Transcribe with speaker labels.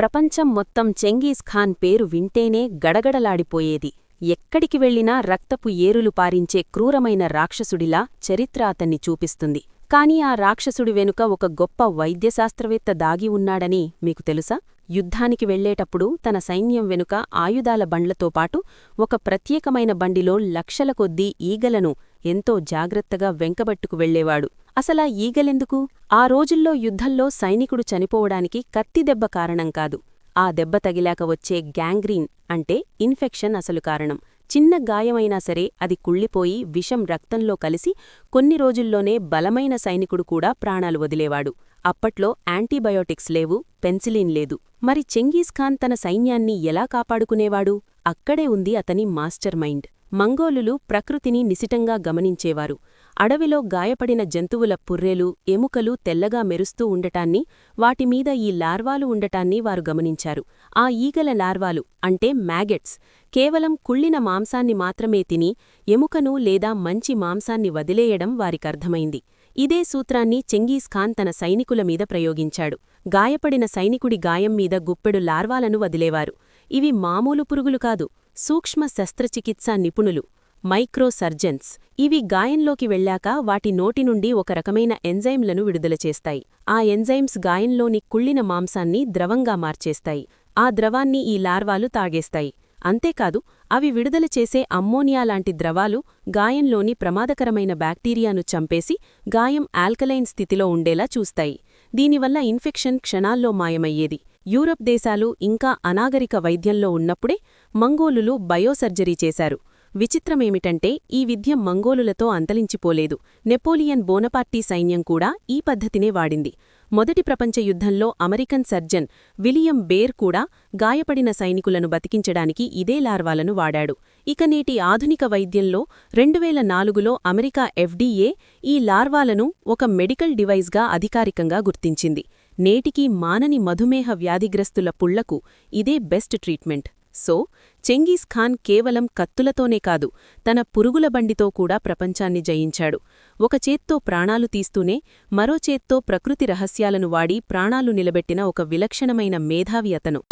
Speaker 1: ప్రపంచం మొత్తం చెంగీజ్ ఖాన్ పేరు వింటేనే గడగడలాడిపోయేది. ఎక్కడికి వెళ్ళినా రక్తపు ఏరులు పారించే క్రూరమైన రాక్షసుడిలా చరిత్ర అతన్ని చూపిస్తుంది. కాని ఆ రాక్షసుడి వెనుక ఒక గొప్ప వైద్యశాస్త్రవేత్త దాగి ఉన్నాడని మీకు తెలుసా? యుద్ధానికి వెళ్ళేటప్పుడు తన సైన్యం వెనుక ఆయుధాల బండ్లతో పాటు ఒక ప్రత్యేకమైన బండిలో లక్షల కొద్దీ ఈగలను ఎంతో జాగ్రత్తగా వెంకబట్టుకు వెళ్ళేవాడు అసలా ఈగలెందుకు? ఆ రోజుల్లో యుద్ధంలో సైనికుడు చనిపోవడానికి కత్తిదెబ్బ కారణం కాదు. ఆ దెబ్బ తగిలాక వచ్చే గ్యాంగ్రీన్ అంటే ఇన్ఫెక్షన్ అసలు కారణం. చిన్న గాయమైనా సరే అది కుళ్ళిపోయి విషం రక్తంలో కలిసి కొన్ని రోజుల్లోనే బలమైన సైనికుడు కూడా ప్రాణాలు వదిలేవాడు. అప్పట్లో యాంటీబయోటిక్స్ లేవు పెన్సిలిన్ లేదు. మరి చెంగీస్ఖాన్ తన సైన్యాన్ని ఎలా కాపాడుకునేవాడు? అక్కడే ఉంది అతని మాస్టర్ మైండ్ మంగోలులు ప్రకృతిని నిశిటంగా గమనించేవారు. అడవిలో గాయపడిన జంతువుల పుర్రెలు ఎముకలు తెల్లగా మెరుస్తూ ఉండటాన్ని వాటిమీద ఈ లార్వాలు ఉండటాన్ని వారు గమనించారు. ఆ ఈగల లార్వాలు అంటే మ్యాగెట్స్ కేవలం కుళ్ళిన మాంసాన్ని మాత్రమే తిని ఎముకను లేదా మంచి మాంసాన్ని వదిలేయడం వారికర్థమైంది. ఇదే సూత్రాన్ని చెంగీజ్ ఖాన్ తన సైనికుల మీద ప్రయోగించాడు. గాయపడిన సైనికుడి గాయం మీద గుప్పెడు లార్వాలను వదిలేవారు. ఇవి మామూలు పురుగులు కాదు సూక్ష్మ శస్త్రచికిత్సా నిపుణులు. మైక్రో సర్జన్స్ ఇవి గాయంలోకి వెళ్ళాక వాటి నోటి నుండి ఒక రకమైన ఎంజైమ్లను విడుదల చేస్తాయి. ఆ ఎంజైమ్స్ గాయంలోని కుళ్ళిన మాంసాన్ని ద్రవంగా మార్చేస్తాయి. ఆ ద్రవాన్ని ఈ లార్వాలు తాగేస్తాయి. అంతేకాదు అవి విడుదల చేసే అమ్మోనియా లాంటి ద్రవాలు గాయంలోని ప్రమాదకరమైన బ్యాక్టీరియాను చంపేసి గాయం ఆల్కలైన్ స్థితిలో ఉండేలా చూస్తాయి. దీనివల్ల ఇన్ఫెక్షన్ క్షణాల్లో మాయమయ్యేది. యూరప్ దేశాలు ఇంకా అనాగరిక వైద్యంలో ఉన్నప్పుడే మంగోలులు బయోసర్జరీ చేశారు. విచిత్రమేమిటంటే ఈ విద్య మంగోలులతో అంతలించిపోలేదు నెపోలియన్ బోనపార్టీ సైన్యం కూడా ఈ పద్ధతినే వాడింది. మొదటి ప్రపంచ యుద్ధంలో అమెరికన్ సర్జన్ విలియం బేర్ కూడా గాయపడిన సైనికులను బతికించడానికి ఇదే లార్వాలను వాడాడు. ఇక నేటి ఆధునిక వైద్యంలో రెండువేల నాలుగులో అమెరికా ఎఫ్డీఏ ఈ లార్వాలను ఒక మెడికల్ డివైస్గా అధికారికంగా గుర్తించింది. నేటికీ మానని మధుమేహ వ్యాధిగ్రస్తుల పుళ్ళకు ఇదే best treatment. So Genghis Khan కేవలం కత్తులతోనే కాదు తన పురుగుల బండితో కూడా ప్రపంచాన్ని జయించాడు. ఒక చేత్తో ప్రాణాలు తీస్తూనే మరో చేత్తో ప్రకృతి రహస్యాలను వాడి ప్రాణాలు నిలబెట్టిన ఒక విలక్షణమైన మేధావి అతను.